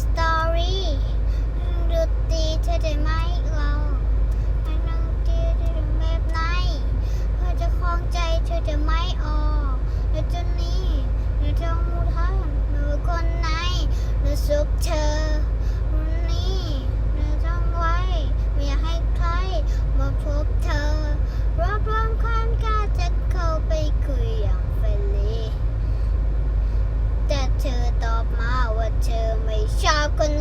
สตอรี่ดนตรีเธอได้ไหม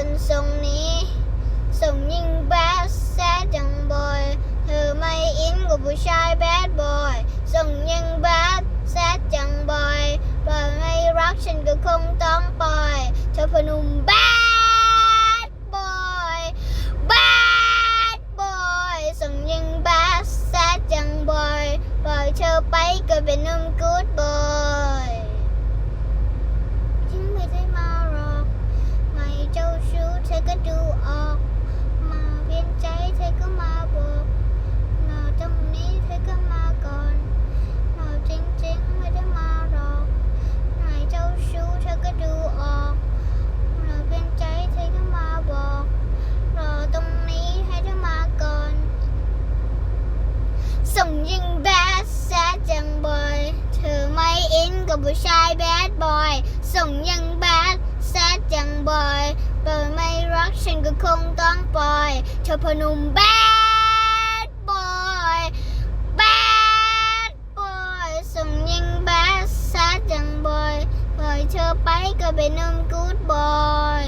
คนทรงนี้ส่งยิ่งแบดแซดจังบอย เธอไม่อินกับผู้ชายแบดบอย ส่งยิ่งแบดแซดจังบอยปล่อยไม่รักฉันก็คงต้องปล่อย เธอพนุ่มแบดบอยแบดบอยส่งยิ่งแบดแซดจังบอย ปล่อยเธอไปก็เป็นนุ่ม บผู้ชายแบดบอย ส่งยังแบดแซดยังบอยเปไม่รักฉันก็คงต้องปล่อยเธอพนุ่มแบดบอยแบดบอยส่งยังแบดแซดยังบอยปล่อยเธอไปก็เป็นนุ่มกู๊ดบอย